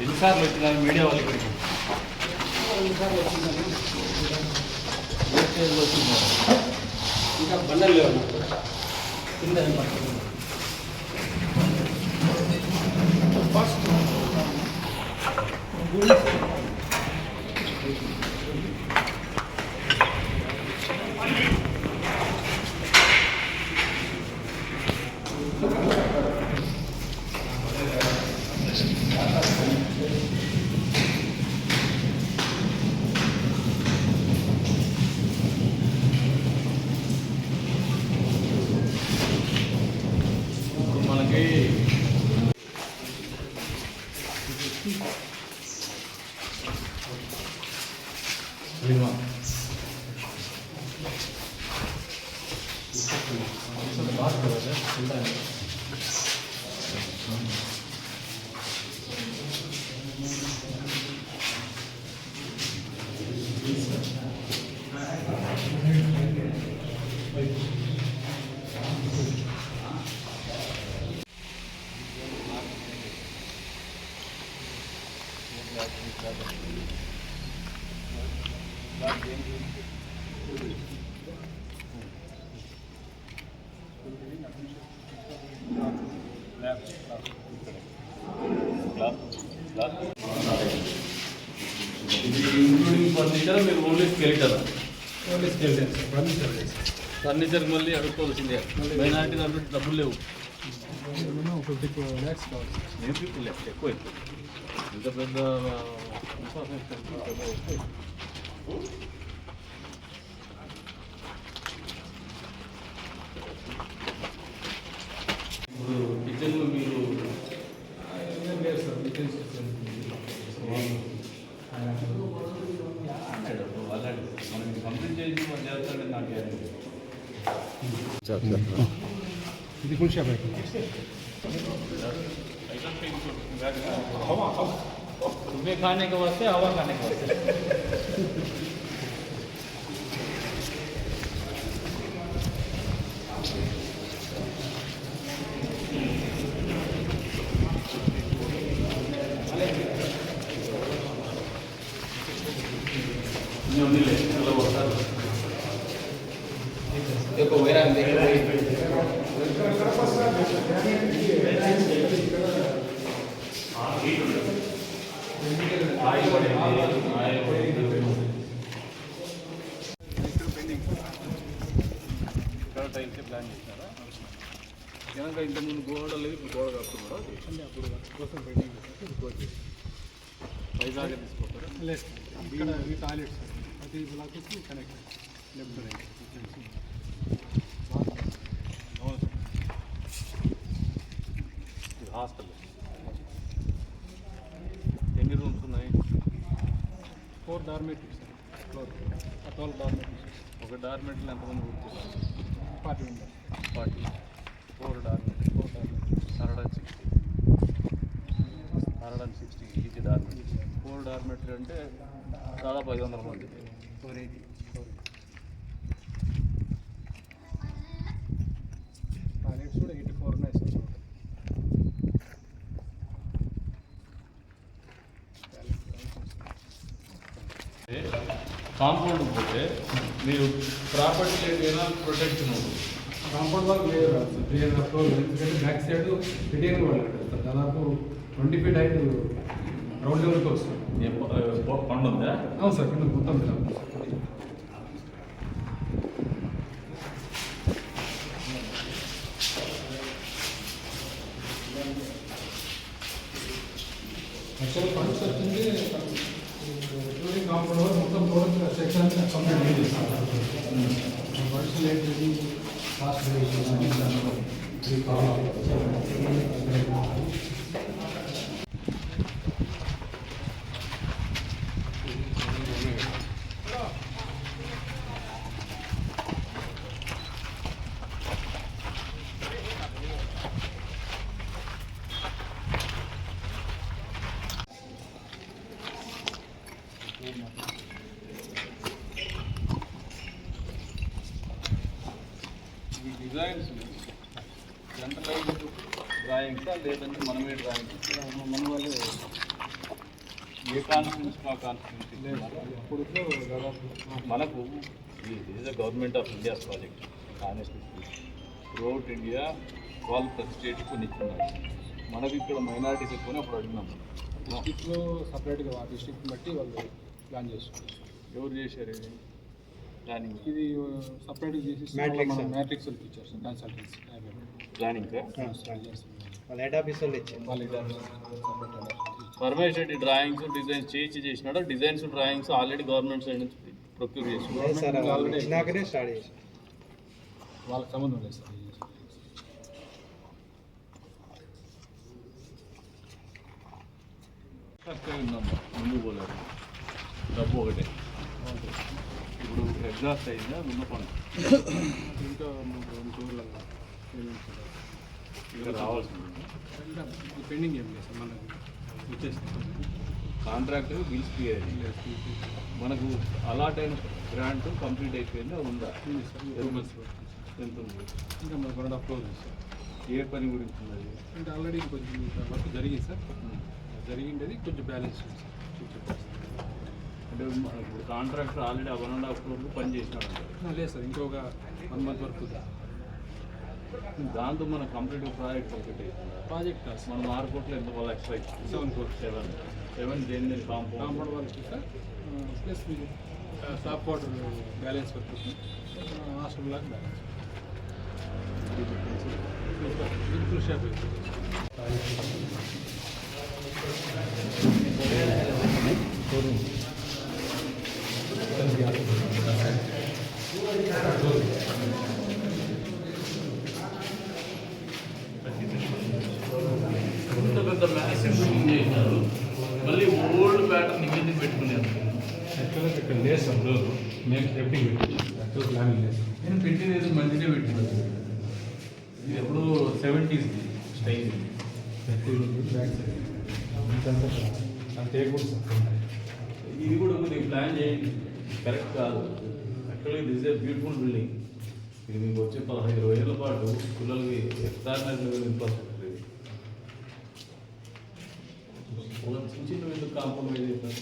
ఎన్నిసార్లు వచ్చినారు మీడియా వాళ్ళు ఇక్కడికి ఏ స్టేజ్లో వచ్చినారు ఇంకా బండలు లేవు నాకు. కింద ఏం పట్టదు. ఫస్ట్ ఇప్పుడు మనకి సినిమా ఇది ఇంక్లూడింగ్ ఫర్నిచర్ మీరు only skeletal only scale furniture మళ్ళీ అడుక్కోవాల్సిందే. మైనారిటీ దాంట్లో డబ్బులు లేవు. ఫిఫ్టీ ల్యాక్స్ కావాలి నేను ఎక్కువ అవుతుంది పెద్ద ఇది ఫుల్ షాప్ అయిపోయింది तुम्हें खाने के वास्ते हवा खाने के वास्ते Four dormitories floor twelve dormitories ఒక డార్మెంట్లో ఎంతమంది కూర్చున్నారు? Forty members. Forty. Four dormitory four dormitories hundred and sixty. Hundred and sixty each dormitory four dormitory అంటే దాదాపు ఐదు వందల మంది. ఫోర్ ఎయిటీ ఫోర్ టాయిలెట్స్ కూడా ఎయిటీ ఫోర్ ఉన్నాయి సార్ టోటల్ కాంపౌండ్ పోతే మీరు ప్రాపర్టీ ఏదైనా ప్రొటెక్షన్ ఉంటుంది కాంపౌండ్ వాళ్ళు లేదు సార్. త్రీ ఫ్లోర్ ఎందుకంటే బ్యాక్ సైడ్ రిటైన్ వాళ్ళు సార్. దాదాపు ట్వంటీ ఫీట్ హైట్ గ్రౌండ్ లెవెల్కి వస్తుంది. పండు ఉందా? అవును సార్ కింద మొత్తం. యాక్చువల్ ఫండ్స్ వచ్చింది ఇంక్లూడింగ్ కాంపౌండ్ వరకు మొత్తం టోటల్ సెక్షన్ కంప్లీట్ అయింది ఫండ్స్ ఏంటి కాస్ట్ ఈ కాన్స్టిట్యూన్సీ మనకు ఇది government of India project honest throughout India వాళ్ళు ప్రతి స్టేట్కి కొన్ని ఇస్తున్నారు మనకి ఇక్కడ మైనారిటీస్ ఎక్కువని అప్పుడు అడిగినాం. డిస్టిక్లో సపరేట్గా ఆ డిస్టిక్ బట్టి వాళ్ళు ప్లాన్ చేసుకుంటారు ఎవరు చేశారు ఇది? ప్లానింగ్ ఇది సపరేట్గా చేసి మ్యాట్రిక్స్ ఇచ్చారు సార్. కన్సల్టెన్సీ ప్లానింగ్ వాళ్ళ హెడ్ ఆఫీస్ వాళ్ళు ఇచ్చారు. వాళ్ళు separate Paramesh Reddy drawings designs చేయించి చేసినాడు. Designs drawings already government side నుంచి ప్రొక్యూర్ చేశారు వాళ్ళకి సంబంధం లేదు సార్. ముందు పోలేదు. డబ్బు ఒకటే. ఇప్పుడు ఎగ్జాస్ట్ అయిందా? ఉన్న పని. ఇంకా రెండు. ఇంకా రావాల్సింది. పెండింగ్ ఏం లేదు సార్ మనకి. కాంట్రాక్ట్ బిల్స్ క్లియర్ మనకు అలాట్ అయిన గ్రాంట్ కంప్లీట్ అయిపోయిందా ఉందా. ఎంత ఉంది? ఇంకా మనకు వన్ అండ్ క్లోజ్ సార్. ఏ పని గురించి ఉన్నది? అంటే ఆల్రెడీ కొంచెం వర్క్ జరిగింది సార్. జరిగిండేది కొంచెం బ్యాలెన్స్ ఉంది సార్. చూసి అంటే ఇప్పుడు కాంట్రాక్టర్ ఆల్రెడీ ఆ వన్ అండ్ హాఫ్ క్రోర్ పని చేసినాడు. లేదు సార్ ఇంకొక వన్ మంత్ వరకు. దాంతో మన కంప్లీట్ ప్రాజెక్ట్ అవుతుంది ప్రాజెక్ట్ మనం ఆరు కోట్లు ఎంత వాళ్ళ extra seven crores seven seven దేని దేని కాంపౌండ్ కాంపౌండ్ వాళ్ళకి సార్ ప్లస్ మీరు stop water balance work hostel లాగా బ్యాలెన్స్ షాప్ పెద్ద మ్యాసివ్ బిల్డింగ్ చేసినారు మళ్ళీ ఓల్డ్ ప్యాటర్న్ ఇంకెందుకు పెట్టుకున్నారు యాక్చువల్గా ఇక్కడ లేదు సార్ రోజు మేము ఎఫ్టింగ్ పెట్టాం యాక్చువల్ ప్లానింగ్ లేదు. నేను పెట్టింది ఏదో మంచిగా పెట్టినారు ఇది ఎప్పుడో సెవెంటీస్ స్టైల్. బ్యాక్ సైడ్ అంతే కూడా సార్ ఇది కూడా కొద్దిగా ప్లాన్ చేయండి. కరెక్ట్ కాదు. Actually this a beautiful building ఇది మీకు వచ్చే పదహైదు ఏళ్ళ పాటు పిల్లలకి ఎక్స్ట్రాడినరీ ఇన్ఫ్రాస్ట్రక్చర్ ఇది ఒక చిన్న చిన్న ఎందుకు కాంప్రమైజ్ అవుతారు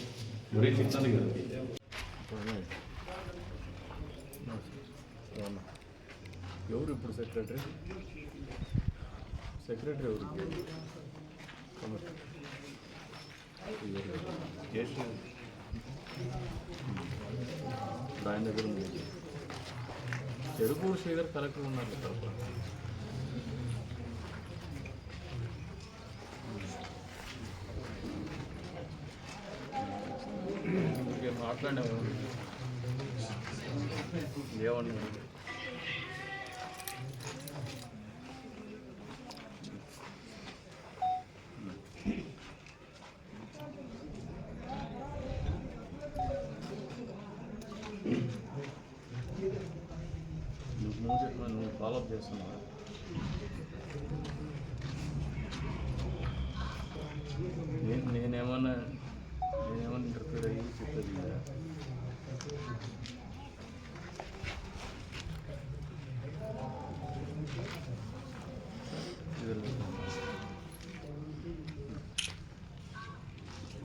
మరీ చిన్నది కదా. ఎవరు ఇప్పుడు సెక్రటరీ సెక్రటరీ ఎవరు? చేసి ఆయన దగ్గర ఉంది. చెరుకూరు శ్రీధర్ కలెక్టర్ ఉన్నారు మాట్లాడినాము ఏమన్నా నువ్వు నువ్వు ఫాలోఅప్ చేస్తున్నావా నేను నేనేమన్నా నేనేమన్నా ఇంటర్ఫీర్ అయ్యి చెప్పేది కదా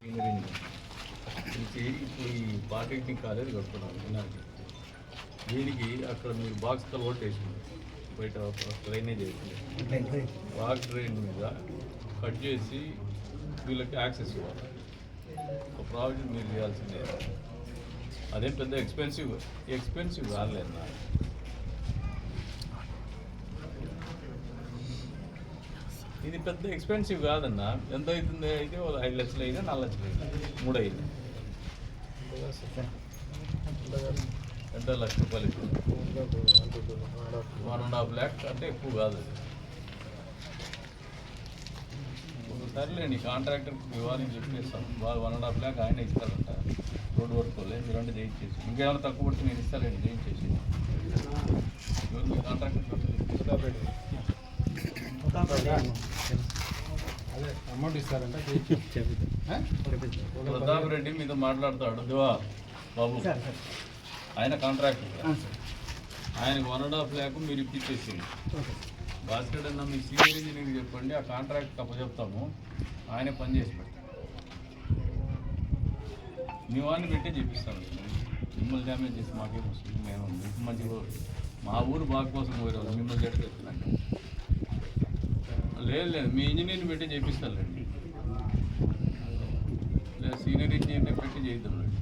ఇంజనీరింగ్ ఇది ఇప్పుడు ఈ పాలిటెక్నిక్ కాలేజ్ కడుతున్నాను వినాలి దీనికి అక్కడ మీరు బాక్స్ కలవట్ వేసింది. బయట డ్రైనేజ్ వేసింది బాక్స్ డ్రైన్ మీద కట్ చేసి వీళ్ళకి యాక్సెస్ ఇవ్వాలి. ఒక ప్రాజెక్ట్ మీరు చేయాల్సిందే. అదేం పెద్ద ఎక్స్పెన్సివ్ ఎక్స్పెన్సివ్ కాలేదు నా ఇది పెద్ద ఎక్స్పెన్సివ్ కాదన్నా. ఎంత అవుతుంది? అయితే ఐదు లక్షలు అయినా నాలుగు లక్షలు అయినా. మూడు అయింది ఎంత లక్ష రూపాయలు వన్ అండ్ హాఫ్ ల్యాక్ అంటే ఎక్కువ కాదు అది సరేలేండి కాంట్రాక్టర్కి ఇవ్వాలని చెప్పేస్తాం వాళ్ళు వన్ అండ్ హాఫ్ ల్యాక్ ఆయన ఇస్తారంట రోడ్ వర్క్ లేదు రెండు చేయించేసి ఇంకేమైనా తక్కువ పడితే నేను ఇస్తానండి చేయించేసి ఎవరు కాంట్రాక్టర్ అదే అమౌంట్ ఇస్తారంట ఆ? ప్రతాప్ రెడ్డి మీతో మాట్లాడతాడు. దివా బాబు. ఆయన కాంట్రాక్టర్ ఆయనకు వన్ అండ్ హాఫ్ ల్యాక్ మీరు ఇప్పించేసింది భాస్కర్ అన్న మీ సీనియర్ ఇంజనీర్ చెప్పండి ఆ కాంట్రాక్ట్ అప్పచెప్తాము. ఆయనే పని చేసి పెడతాం మీ వాడిని పెట్టే చేపిస్తాను మిమ్మల్ని డ్యామేజ్ చేసి మాకేం వస్తుంది నేను మీకు మంచిగా మా ఊరు బాగు కోసం పోయే వాళ్ళు. మిమ్మల్ని చెట్టు లేదు లేదు. మీ ఇంజనీర్ని పెట్టి చేపిస్తానులేండి లేదు సీనియర్ ఇంజనీర్ని పెట్టి చేద్దాంలేండి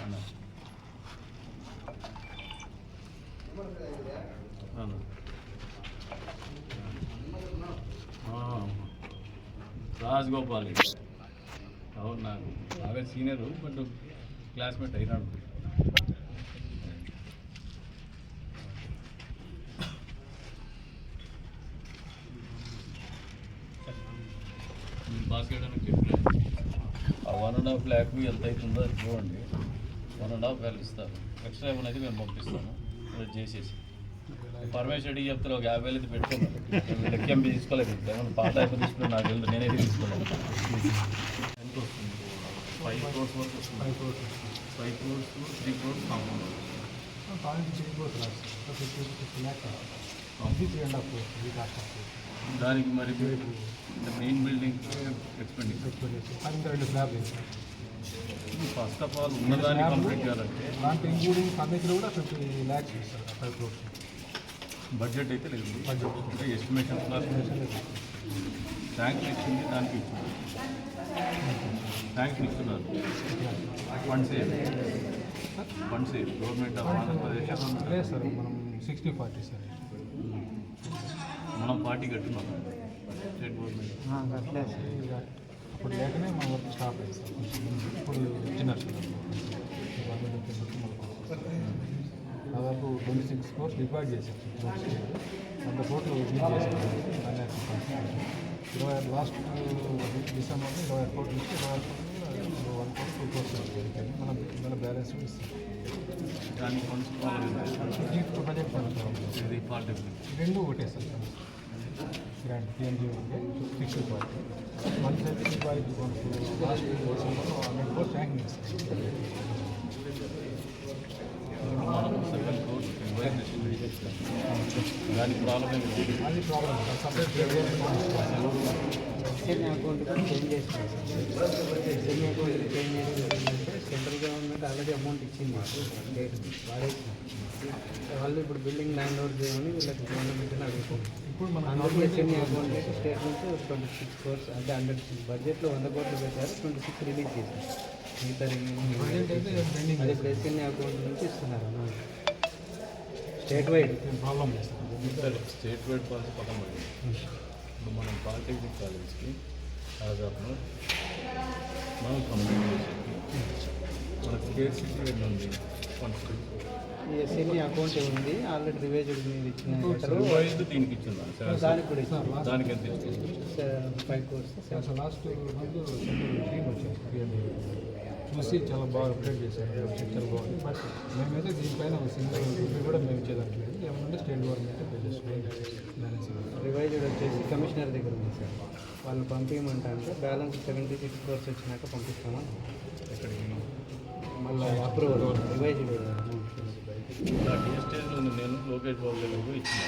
అన్న అన్న ఆ. రాజగోపాల్ రెడ్డి. అవును నాకు బాగా సీనియర్ బట్ క్లాస్మేట్ అయినాడు ఆ వన్ అండ్ హాఫ్ ల్యాక్ ఎంత అవుతుందో చూడండి. వన్ అండ్ హాఫ్ వ్యాల్యూ ఇస్తారు. ఎక్స్ట్రా ఏమైనా మేము పంపిస్తాము. చేసేసి. పరమేశ్వర్ రెడ్డి చెప్తారు ఒక యాభై వేలు పెట్టుకున్నాను లెక్కేం తీసుకోలేదు ఏమన్నా పాత అయిపోయి తీసుకున్నాను నాకు తెలియదు. నేనైతే తీసుకోలేదు ఎంత వస్తుంది. ఫైవ్ క్రోర్స్ వరకు వస్తుంది five crores five crores three crores compound దానికి మరి మెయిన్ బిల్డింగ్ ఎక్స్పెండిచర్ అది ఇంకా రెండు స్లాబ్ వేసాం ఫస్ట్ ఆఫ్ ఆల్ ఉన్నదాన్ని కంప్లీట్ చేయాలంటే దాంట్లో ఇంక్లూడింగ్ ఫర్నిచర్ కూడా ఫిఫ్టీ ల్యాక్స్ ఇస్తారు ఫైవ్ క్రోర్స్ బడ్జెట్ అయితే లేదు Budget. అంటే ఎస్టిమేషన్ క్లాస్ ట్యాంక్స్ ఇచ్చింది దానికి ఇచ్చింది ట్యాంక్స్ ఇస్తున్నారు funds funds government of Andhra Pradesh లేదు సార్ మనం సిక్స్టీ ఫార్టీ సార్. మనం పార్టీ కట్టున్నాం స్టేట్ గవర్నమెంట్ అట్లే అప్పుడు లేకనే మా వర్క్ స్టాప్ అయింది. ఇప్పుడు నుంచి మనకు దాదాపు ట్వంటీ సిక్స్ కోర్స్ డిపాజిట్ చేశారు వంద కోట్లు రిలీజ్ చేశారు ఇరవై ఆరు లాస్ట్ డిసెంబర్లో ఇరవై ఆరు కోట్లు ఇచ్చి ఇరవై ఆరు కోట్లు వన్ కోట్ టూ కోర్స్ మనం మన బ్యాలెన్స్ ఇస్తాం ఇప్పుడు పార్టీ రెండు ఒకటే సార్. గ్రాండ్ పిఎన్జీ ఉంటే fixed party one thirty five last డిసెంబర్లో హండ్రెడ్ కోర్స్ ట్యాంక్ చేస్తాం మనం సెవెన్ క్రోర్స్ దానికి ప్రాబ్లం అది ప్రాబ్లం సపరేట్ అకౌంట్ చేంజ్ చేస్తాం account change central government already amount ఇచ్చింది డేట్ వాడేసి వాళ్ళు ఇప్పుడు బిల్డింగ్ ల్యాండ్ ఓవర్ చేయమని వీళ్ళకి గవర్నమెంట్ అడుగుతుంది ఇప్పుడు మన అకౌంట్ స్టేట్ నుంచి ట్వంటీ సిక్స్ కోర్స్ అంటే హండ్రెడ్ బడ్జెట్లో వంద కోట్లు పెట్టారు ట్వంటీ సిక్స్ రిలీజ్ చేశారు. మిగతా అది ఇప్పుడు ఎస్ఎన్ఏ అకౌంట్ నుంచి ఇస్తున్నారు amount state wide problem state wide policy పక్కన పడింది ఇప్పుడు మనం పాలిటెక్నిక్ కాలేజ్కి దాదాపు మనం కంప్లీట్ చేసేది మనకు స్టేట్ సిటీ ఎన్ని ఉంది ఫండ్స్ ఈ ఎస్ఎన్ఏ అకౌంట్ ఉంది. ఆల్రెడీ రివేజ్డ్ మీద ఇచ్చిన దీనికి ఇచ్చిందా? దానికి కూడా ఇచ్చారు దానికి ఎంత ఇచ్చింది? ఫైవ్ కోర్స్ అసలు లాస్ట్ మంత్ టీమ్ చూసి చాలా బాగా అప్డేట్ చేశారు. పిక్చర్ బాగుంది. బట్ మేమైతే దీనిపైన ఒక సింగిల్ రూపీ కూడా మేము ఇచ్చేదానికి లేదు. ఏమంటే స్టేట్ గవర్నమెంట్ పే చేసుకోవాలి రివైజ్డ్ వచ్చేసి కమిషనర్ దగ్గర ఉంది సార్. వాళ్ళు పంపించమంటా అంటే బ్యాలెన్స్ సెవెంటీ సిక్స్ కోర్స్ వచ్చినాక పంపిస్తామని. ఎక్కడికి? మళ్ళీ అప్రూవల్ రివైజ్డ్ నా డిఎస్టేజ్లో ఉంది నేను లోకేష్ బాబు ఇచ్చిన.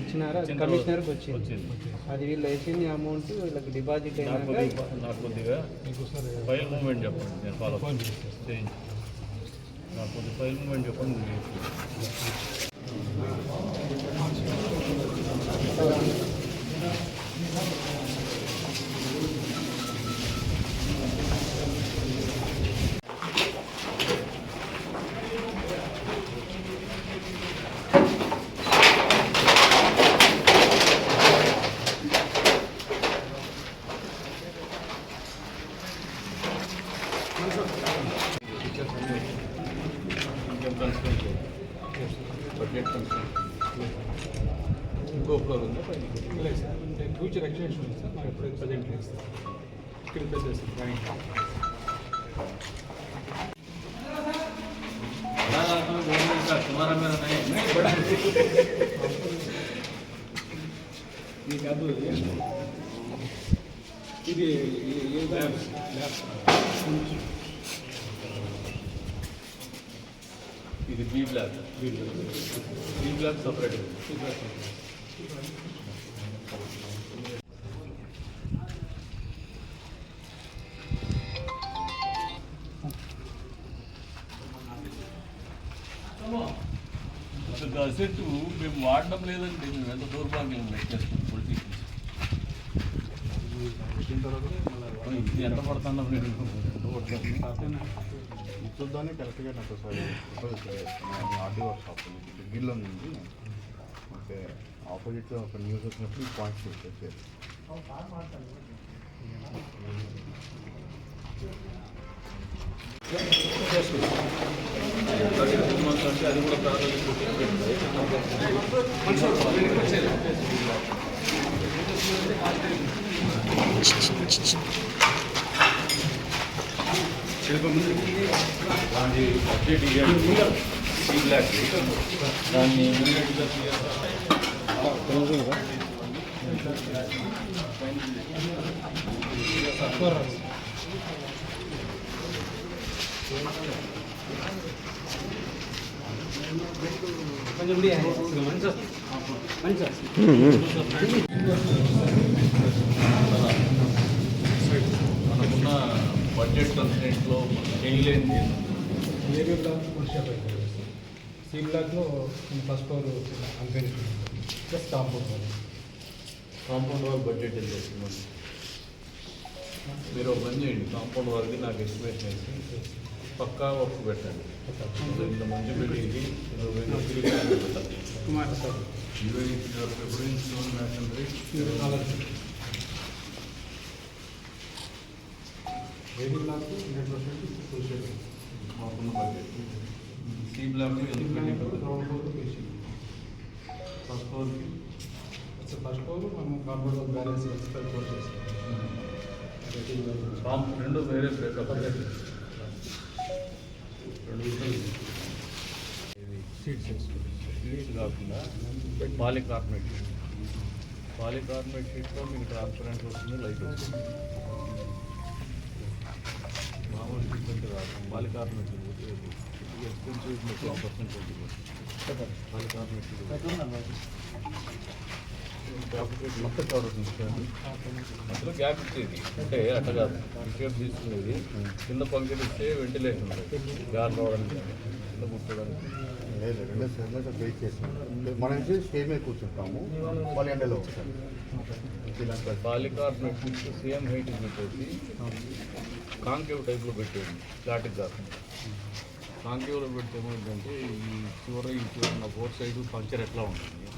ఇచ్చినారా? వచ్చిన కమిషనర్కి వచ్చింది. వచ్చింది. అది వీళ్ళు వేసింది అమౌంట్ వీళ్ళకి డిపాజిట్ నాకు అయినాక కొద్దిగా నాకు కొద్దిగా ఫైల్ మూమెంట్ చెప్పండి నేను ఫాలో నాకు కొద్దిగా ఫైల్ మూమెంట్ చెప్పండి నేను చేస్తాను. ఇంకో ఫ్లోర్ ఉందా పైన లేదు సార్ ఫ్యూచర్ ఎక్స్టెన్షన్ ఉంది సార్ మనం ఎప్పుడైతే ప్రజెంట్ లేదు సార్ ఇక్కడ ప్లేస్ డ్రాయింగ్ गवर्नमेंट का तुम्हारा मेरा नहीं మీకు అది ఇది ల్యాబ్స్ ల్యాబ్స్ ఇది B block B block separate అసలు అసెట్ మేము వాడడం లేదంటే మేము ఎంత దౌర్భాగ్యం లెక్కేస్తాం పొలిటీషియన్స్ వచ్చిన తర్వాత మళ్ళీ ఇది ఎంత పడుతున్నాం నేను ఎంత పడుతున్నాం చూద్దాన్ని కరెక్ట్గా నాకు ఒకసారి ఆర్డీ వర్క్ షాప్ ఉంది. దగ్గరలో ఉంది. ఓకే. ఆపోజిట్ ఒక న్యూస్ వచ్చినప్పుడు పాయింట్స్ వచ్చేది అది కూడా ప్రాధాన్యత దాన్ని అప్డేట్ ఇవ్వండి ఈ బ్లాక్ దాన్ని ఇమీడియట్గా కొంచెం మంచి మంచి మనకున్న బడ్జెట్ కన్స్టెంట్లో చేయలేనిది ఏరియా బ్లాక్ ఫుల్ షాప్ అయిపోయింది సి బ్లాక్లో first floor unfinished plus compound wall compound wall budget ఎంత వస్తుంది మీరు ఒక పని చేయండి కాంపౌండ్ వాల్కి నాకు ఎస్టిమేషన్ వేసి పక్కా వర్క్ పెట్టండి. ఇంత మంచి బిల్డింగ్కి ఇరవై కుమార్ సార్. ఇరవై ఎప్పుడు? Stone masonry area block hundred percent full shop మాకున్న budget C block ground floor first ఫ్లోర్కి ఫస్ట్ ఫ్లోర్ మనం కాంపౌండ్ బ్యాలెన్స్ చేస్తాం. కాంప్ రెండు వేరే బ్రేకప్ రెండు సీట్స్ షీట్స్ కాకుండా పాలికార్బోనేట్ షీట్ పాలికార్బోనేట్ షీట్లో మీకు ట్రాన్స్పరెంట్ వస్తుంది లైట్ వస్తుంది. మామూలు షీట్ అంటే రాదు ఎక్స్పెన్సివ్ మీకు పర్సెంట్ పాలికార్బోనేట్ షీట్ మొత్తం కవర్ అందులో గ్యాప్ ఇచ్చేది అంటే అట్లా కాదు షేప్ తీసుకునేది కింద పంకెట్ ఇస్తే వెంటిలేషన్ గాలి రావడానికి కింద కూర్చోడానికి లేదు రెండు వెయిట్ చేస్తాం మనం వచ్చి కూర్చుంటాము వాళ్ళు ఎండలో వస్తారు సేమ్ హైట్ ఇచ్చేసి కాంకేవ్ టైప్లో పెట్టేది ఫ్లాట్కి కాకుండా కాంకేవ్లో పెడితే ఏమైందంటే ఈ చివర ఈ చివర నా ఫోర్ సైడ్ పంక్చర్ ఎట్లా ఉంటుంది?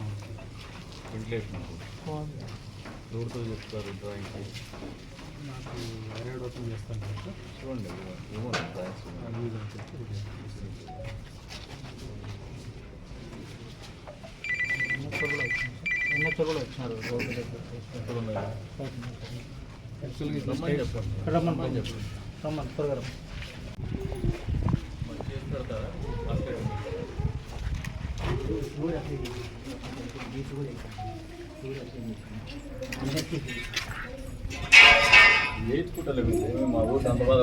వెంటిలేషన్ దూరతో చెప్తారు డ్రాయింగ్కి నాకు వైరాడ్ ఓపెన్ చేస్తాను చూడండి ఏమో డ్రాయింగ్స్ కూడా వచ్చినారు యాక్చువల్గా చెప్పండి. చెప్పండి. రమ్మని త్వరగా నేర్చుకుంటలేదు మా ఊరు అంత బాధ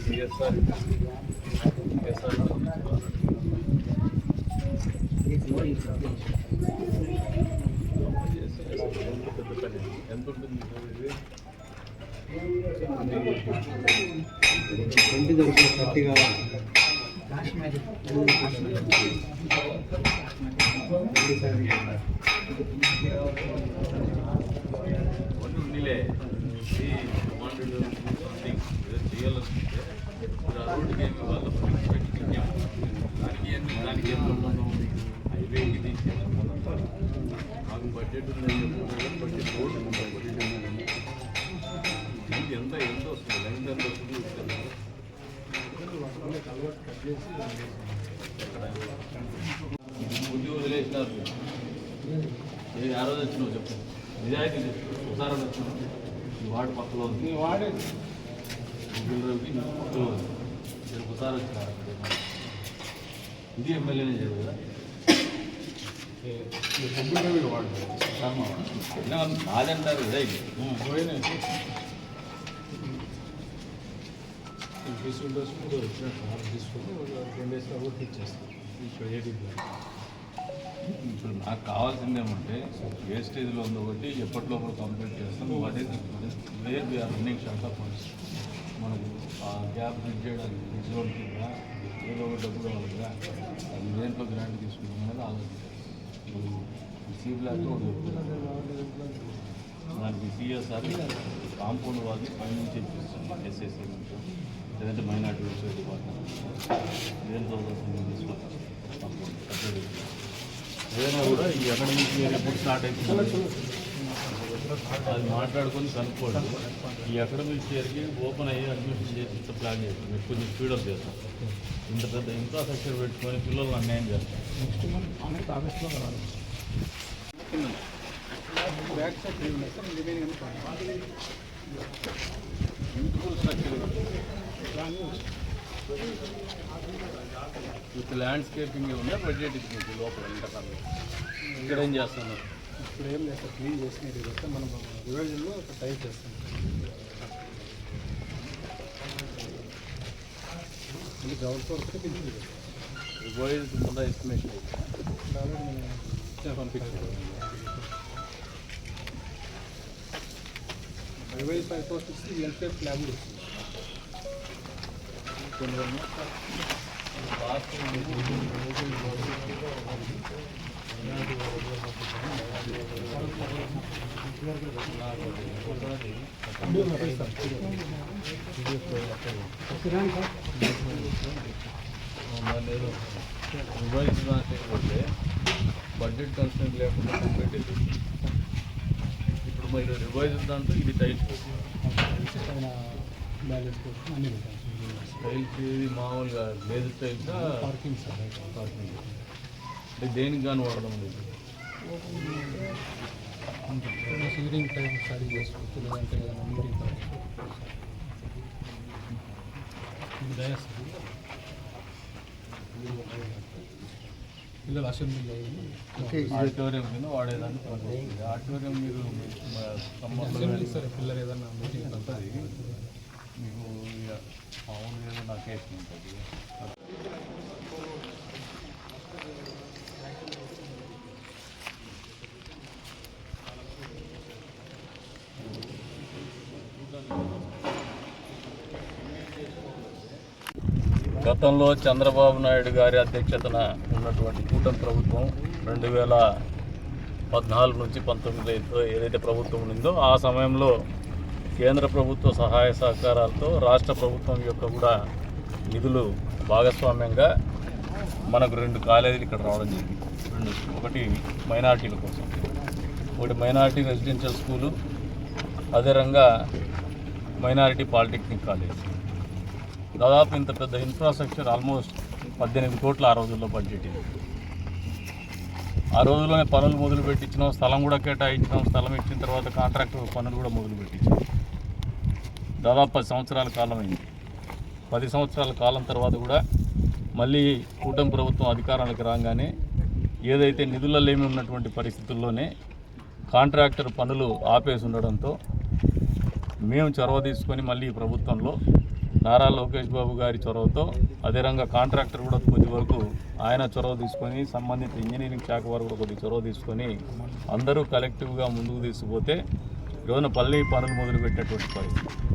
సిఎస్ఆర్ సిఎస్ఆర్ ట్వంటీ దొరుకుతుంది థర్టీ కావాలి కొన్ని ఉండిలే ఈ వాంటెడ్ సంథింగ్ ఏదో చేయాలనుకుంటే మీరు ఆ రోడ్డుకి ఏమి వాళ్ళ పెట్టి దానికి ఏమి దానికి ఏం సంబంధం ఉంది హైవేకి దీనికి ఏం సంబంధం మాకు బడ్జెట్ ఉందని బుద్ధి వదిలేసినారు ఇది ఆ రోజు వచ్చినావు చెప్పు. నిజాయితీ చెప్పు ఒకసారి వచ్చినావు? ఈ వార్డు పక్కలో ఉంది. వాడే. రవికి పక్కలో ఉంది. నేను ఒకసారి వచ్చినారు. ఇది ఎమ్మెల్యేనే కంప్యూటర్ వీడు. వాడు. నాదంటారు ఇది? పోయినాయి. డిజిటల్ డోస్ కూడా వచ్చినట్టు ఆర్డర్ తీసుకొని టెన్ డేస్లో కూడా ఇచ్చేస్తాం ఇప్పుడు నాకు కావాల్సింది ఏమంటే ఏ స్టేజ్లో ఉందో ఒకటి ఎప్పటిలోపు కంప్లీట్ చేస్తాం. What is where we are running short of funds మనకు ఆ గ్యాప్ బ్రిడ్జ్ చేయడానికి బ్రిడ్జ్ లోన్ కింద ఏదో ఒక డబ్బులు కావాలి అది దేంట్లో గ్రాంట్ తీసుకున్నాం అనేది ఆలోచించాలి సీ బ్లాక్ ఒకటి దానికి సిఎస్ఆర్ కాంపౌండ్ వాళ్ళని పైనుంచి ఇప్పిస్తాం ఎస్ఎస్సీ నుంచి లేదంటే మైనార్టీ వెల్ఫేర్ డిపార్ట్మెంట్? దేంతో తీసుకుంటాం ఏదైనా కూడా ఈ అకాడమిక్ ఇయర్ ఎప్పుడు స్టార్ట్ అవుతుంది? అది మాట్లాడుకొని కనుక్కోండి. ఈ అకాడమిక్ ఇయర్కి ఓపెన్ అయ్యి అడ్మిషన్ చేసి ప్లాన్ చేస్తాం. మీరు కొంచెం స్పీడప్ చేస్తాం. ఇంత పెద్ద ఇన్ఫ్రాస్ట్రక్చర్ పెట్టుకొని పిల్లల్ని అన్యాయం చేస్తాం నెక్స్ట్ మంత్ అనేది ఆగస్ట్లో రావాలి. బ్యాక్ సైడ్ త్రీ ఉన్నాయి sir remaining beautiful structure with landscaping ఉందా బడ్జెట్ ఇచ్చింది లోపల ఇంతకన్నా ఇక్కడ ఏం చేస్తున్నారు? ఇప్పుడు ఏం లేదు క్లీన్ చేసినట్టు చెప్తే మనం రివైజన్లో ఒక టైప్ చేస్తాం. మళ్ళీ గ్రౌండ్ ఫ్లోర్ వస్తే పెంచింది. రివైజ్ ముందు ఎస్టిమేషన్ ఆల్రెడీ మనం ఇచ్చిన. పంపించాం రివైజ్ ఫైవ్ ఫోర్ సిక్స్ ఎల్ఫేప్ ల్యాబ్ కూడా వస్తుంది రివైజ్ రాకపోతే బడ్జెట్ కన్స్టెంట్ లేకుండా కంప్లీట్ అవుతుంది ఇప్పుడు మీరు రివైజ్ దాంట్లో ఇది టైట్. ఇది మామూలుగా laser tiles parking sir parking. అంటే దేనికి కానీ వాడడం లేదు. సీలింగ్ టైం స్టడీ చేసుకోవచ్చు లేదంటే ఏదైనా మీటింగ్ పిల్లలు అసెంబ్లీ ఆడిటోరియం కింద వాడేదాన్ని. ఆడిటోరియం మీరు సంబంధం పిల్లలు ఏదైనా మీటింగ్ ఉంటుంది మీకు మామూలుగా ఏదో నా కేసు ఉంటుంది గతంలో చంద్రబాబు నాయుడు గారి అధ్యక్షతన ఉన్నటువంటి కూటమి ప్రభుత్వం రెండు వేల పద్నాలుగు నుంచి పంతొమ్మిది ఏదైతే ప్రభుత్వం ఉందో ఆ సమయంలో కేంద్ర ప్రభుత్వ సహాయ సహకారాలతో రాష్ట్ర ప్రభుత్వం యొక్క కూడా నిధులు భాగస్వామ్యంగా మనకు రెండు కాలేజీలు ఇక్కడ రావడం జరిగింది. రెండు ఒకటి మైనార్టీల కోసం. ఒకటి మైనార్టీ రెసిడెన్షియల్ స్కూలు అదే మైనారిటీ పాలిటెక్నిక్ కాలేజ్. దాదాపు ఇంత పెద్ద ఇన్ఫ్రాస్ట్రక్చర్ ఆల్మోస్ట్ పద్దెనిమిది కోట్ల ఆ రోజుల్లో బడ్జెట్ ఇది. ఆ రోజుల్లోనే పనులు మొదలు పెట్టించినాం స్థలం కూడా కేటాయించినాం స్థలం ఇచ్చిన తర్వాత కాంట్రాక్టర్ పనులు కూడా మొదలు పెట్టించాం దాదాపు పది సంవత్సరాల కాలం అయింది పది సంవత్సరాల కాలం తర్వాత కూడా మళ్ళీ కూటమి ప్రభుత్వం అధికారానికి రాగానే ఏదైతే నిధుల లేమి ఉన్నటువంటి పరిస్థితుల్లోనే కాంట్రాక్టర్ పనులు ఆపేసి ఉండడంతో మేము చొరవ తీసుకొని మళ్ళీ ప్రభుత్వంలో నారా లోకేష్ బాబు గారి చొరవతో అదే కాంట్రాక్టర్ కూడా కొద్ది వరకు ఆయన చొరవ తీసుకొని సంబంధిత ఇంజనీరింగ్ శాఖ వారు కూడా కొద్ది చొరవ తీసుకొని అందరూ కలెక్టివ్గా ముందుకు తీసుకుపోతే ఈరోజున పల్లె పనులు మొదలుపెట్టేటువంటి పరిస్థితి.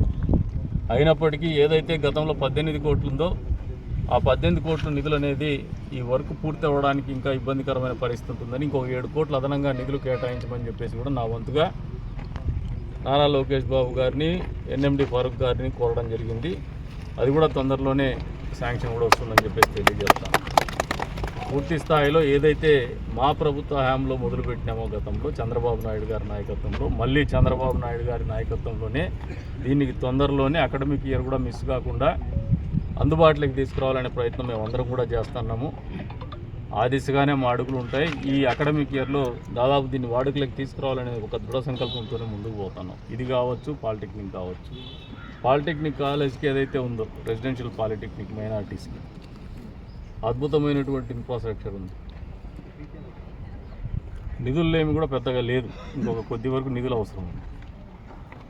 అయినప్పటికీ ఏదైతే గతంలో పద్దెనిమిది కోట్లు ఉందో ఆ పద్దెనిమిది కోట్ల నిధులు అనేది ఈ వర్క్ పూర్తి అవ్వడానికి ఇంకా ఇబ్బందికరమైన పరిస్థితి ఉంటుందని ఇంకొక ఏడు కోట్లు అదనంగా నిధులు కేటాయించమని చెప్పేసి కూడా నా వంతుగా నారా లోకేష్ బాబు గారిని ఎన్ఎండి ఫారూక్ గారిని కోరడం జరిగింది. అది కూడా తొందరలోనే శాంక్షన్ కూడా వస్తుందని చెప్పేసి తెలియజేస్తాను. పూర్తి స్థాయిలో ఏదైతే మా ప్రభుత్వ హయాంలో మొదలుపెట్టినామో గతంలో చంద్రబాబు నాయుడు గారి నాయకత్వంలో మళ్ళీ చంద్రబాబు నాయుడు గారి నాయకత్వంలోనే దీనికి తొందరలోనే అకాడమిక్ ఇయర్ కూడా మిస్ కాకుండా అందుబాటులోకి తీసుకురావాలనే ప్రయత్నం మేము అందరం కూడా చేస్తున్నాము. ఆ దిశగానే మా అడుగులు ఉంటాయి. ఈ అకాడమిక్ ఇయర్లో దాదాపు దీన్ని వాడుకలకు తీసుకురావాలనే ఒక దృఢ సంకల్పంతోనే ముందుకు పోతున్నాం. ఇది కావచ్చు పాలిటెక్నిక్ కావచ్చు. పాలిటెక్నిక్ కాలేజ్కి ఏదైతే ఉందో రెసిడెన్షియల్ పాలిటెక్నిక్ మైనార్టీస్కి. అద్భుతమైనటువంటి ఇన్ఫ్రాస్ట్రక్చర్ ఉంది. నిధుల్లేమి కూడా పెద్దగా లేదు. ఇంకొక కొద్ది వరకు నిధులు అవసరం ఉంది.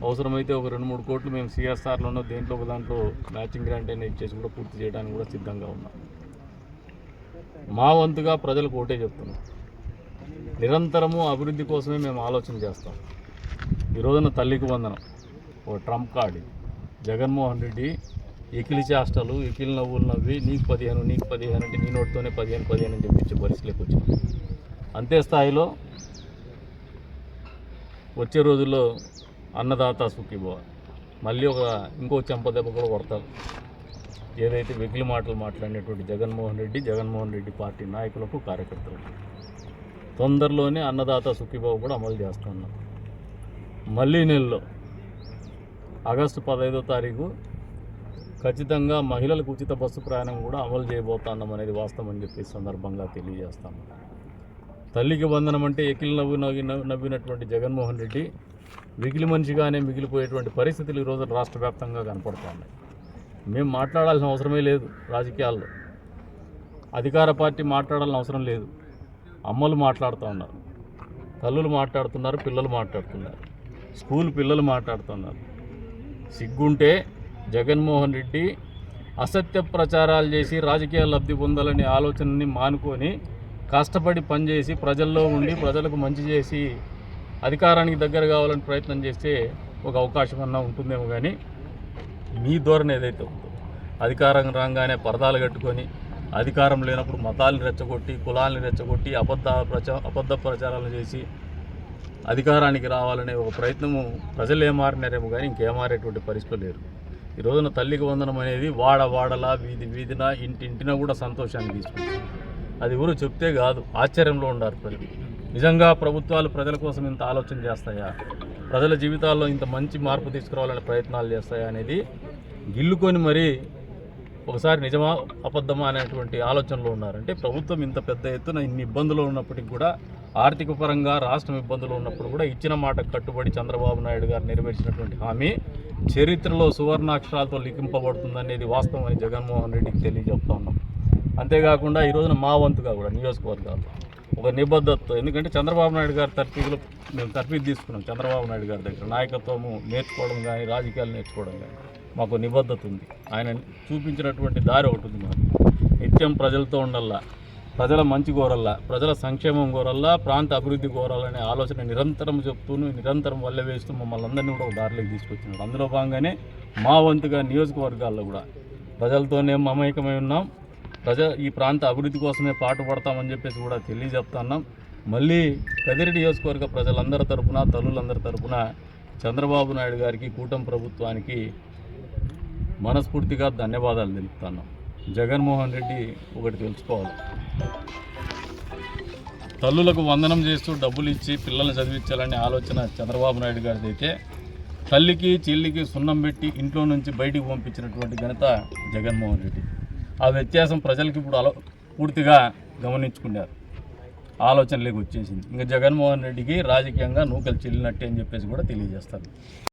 అవసరమైతే ఒక రెండు మూడు కోట్లు మేము సిఎస్ఆర్లోనో దేంట్లో ఒక దాంట్లో మ్యాచింగ్ గ్రాంట్ అయినా ఇచ్చేసి కూడా పూర్తి చేయడానికి కూడా సిద్ధంగా ఉన్నాం. మా వంతుగా ప్రజలకు ఒకటే చెప్తున్నాం. నిరంతరము అభివృద్ధి కోసమే మేము ఆలోచన చేస్తాం. ఈ రోజున తల్లికి వందనం. ఓ ట్రంప్ కార్డు జగన్మోహన్ రెడ్డి ఎకిలి చేష్టలు ఎకిలి నవ్వులు నవ్వి నీకు పదిహేను నీకు పదిహేను అంటే నీ నోటితోనే పదిహేను పదిహేను అని చెప్పించే పరిస్థితిలోకి వచ్చింది అంతే స్థాయిలో వచ్చే రోజుల్లో అన్నదాత సుఖీభవ. మళ్ళీ ఒక ఇంకో చెంపదెబ్బ కూడా కొడతారు. ఏదైతే వెకిలి మాటలు మాట్లాడినటువంటి జగన్మోహన్ రెడ్డి జగన్మోహన్ రెడ్డి పార్టీ నాయకులకు కార్యకర్తలకు తొందరలోనే అన్నదాత సుఖీబాబు కూడా అమలు చేస్తున్నాం. మళ్ళీ నెలలో ఆగస్టు పదహైదో తారీఖు ఖచ్చితంగా మహిళలకు ఉచిత బస్సు ప్రయాణం కూడా అమలు చేయబోతున్నాం అనేది వాస్తవం అని చెప్పి సందర్భంగా తెలియజేస్తాము తల్లికి వందనం అంటే ఎకిలి నవ్వు నవ్వి- నవ్వినటువంటి జగన్మోహన్ రెడ్డి మిగిలి మనిషిగానే మిగిలిపోయేటువంటి పరిస్థితులు ఈరోజు రాష్ట్ర వ్యాప్తంగా కనపడుతున్నాయి. మేము మాట్లాడాల్సిన అవసరమే లేదు రాజకీయాల్లో. అధికార పార్టీ మాట్లాడాల్సిన అవసరం లేదు. అమ్మలు మాట్లాడుతూ ఉన్నారు. తల్లులు మాట్లాడుతున్నారు పిల్లలు మాట్లాడుతున్నారు. స్కూల్ పిల్లలు మాట్లాడుతున్నారు. సిగ్గుంటే జగన్మోహన్ రెడ్డి అసత్య ప్రచారాలు చేసి రాజకీయ లబ్ధి పొందాలనే ఆలోచనని మానుకొని కష్టపడి పనిచేసి ప్రజల్లో ఉండి ప్రజలకు మంచి చేసి అధికారానికి దగ్గర కావాలని ప్రయత్నం చేస్తే ఒక అవకాశం అన్నా ఉంటుందేమో కానీ మీ ధోరణి ఏదైతే ఉందో అధికారం రాగానే పరదాలు కట్టుకొని అధికారం లేనప్పుడు మతాలను రెచ్చగొట్టి కులాలను రెచ్చగొట్టి అబద్ధ ప్రచా అబద్ధ ప్రచారాలు చేసి అధికారానికి రావాలనే ఒక ప్రయత్నము ప్రజలు ఏమారినారేమో కానీ ఇంకేమారేటువంటి పరిస్థితులు లేరు. ఈ రోజున తల్లికి వందనం అనేది వాడ వాడలా వీధి వీధిన ఇంటింటిన కూడా సంతోషాన్ని తీసుకుంటుంది అది ఎవరు చెప్తే కాదు ఆశ్చర్యంలో ఉండారు ప్రజలు. నిజంగా ప్రభుత్వాలు ప్రజల కోసం ఇంత ఆలోచన చేస్తాయా? ప్రజల జీవితాల్లో ఇంత మంచి మార్పు తీసుకురావాలనే ప్రయత్నాలు చేస్తాయా అనేది గిల్లుకొని మరీ ఒకసారి నిజమా అబద్ధమా అనేటువంటి ఆలోచనలో ఉన్నారంటే ప్రభుత్వం ఇంత పెద్ద ఎత్తున ఇన్ని ఇబ్బందులు ఉన్నప్పటికీ కూడా ఆర్థిక పరంగా రాష్ట్రం ఇబ్బందులు ఉన్నప్పుడు కూడా ఇచ్చిన మాట కట్టుబడి చంద్రబాబు నాయుడు గారు నెరవేర్చినటువంటి హామీ చరిత్రలో సువర్ణాక్షరాలతో లిఖింపబడుతుందనేది వాస్తవం అని జగన్మోహన్ రెడ్డికి తెలియజెప్తా ఉన్నాం. అంతేకాకుండా ఈ రోజున మా వంతుగా కూడా నియోజకవర్గాలు ఒక నిబద్ధతతో ఎందుకంటే చంద్రబాబు నాయుడు గారి తర్ఫీదులో మేము తర్ఫీదు తీసుకున్నాం. చంద్రబాబు నాయుడు గారి దగ్గర నాయకత్వము నేర్చుకోవడం కానీ రాజకీయాలు నేర్చుకోవడం కానీ మాకు నిబద్ధత ఉంది. ఆయన చూపించినటువంటి దారి ఒకటి ఉంది మాకు. నిత్యం ప్రజలతో ఉండల్లా ప్రజల మంచి కోరల్లా ప్రజల సంక్షేమం కోరల్లా ప్రాంత అభివృద్ధి కోరాలనే ఆలోచన నిరంతరం చెప్తూను నిరంతరం వల్ల వేస్తూ మమ్మల్ని అందరినీ కూడా ఒక దారిలోకి తీసుకొచ్చినాడు అందులో భాగంగానే మా వంతుగా నియోజకవర్గాల్లో కూడా ప్రజలతోనే మమేకమై ఉన్నాం. ప్రజ ఈ ప్రాంత అభివృద్ధి కోసమే పాటుపడతామని చెప్పేసి కూడా తెలియజెప్తున్నాం. మళ్ళీ కదిరి నియోజకవర్గ ప్రజలందరి తరపున తల్లులందరి తరపున చంద్రబాబు నాయుడు గారికి కూటమి ప్రభుత్వానికి మనస్ఫూర్తిగా ధన్యవాదాలు తెలుపుతున్నాం. జగన్మోహన్ రెడ్డి ఒకటి తెలుసుకోవాలి. తల్లులకు వందనం చేస్తూ డబ్బులు ఇచ్చి పిల్లల్ని చదివించాలనే ఆలోచన చంద్రబాబు నాయుడు గారిది అయితే తల్లికి చెల్లికి సున్నం పెట్టి ఇంట్లో నుంచి బయటికి పంపించినటువంటి ఘనత జగన్మోహన్ రెడ్డి. ఆ వ్యత్యాసం ప్రజలకి ఇప్పుడు అలో పూర్తిగా గమనించుకున్నారు. ఆలోచనలోకి వచ్చేసింది. ఇంకా జగన్మోహన్ రెడ్డికి రాజకీయంగా నూకలు చెల్లినట్టే అని చెప్పేసి కూడా తెలియజేస్తారు.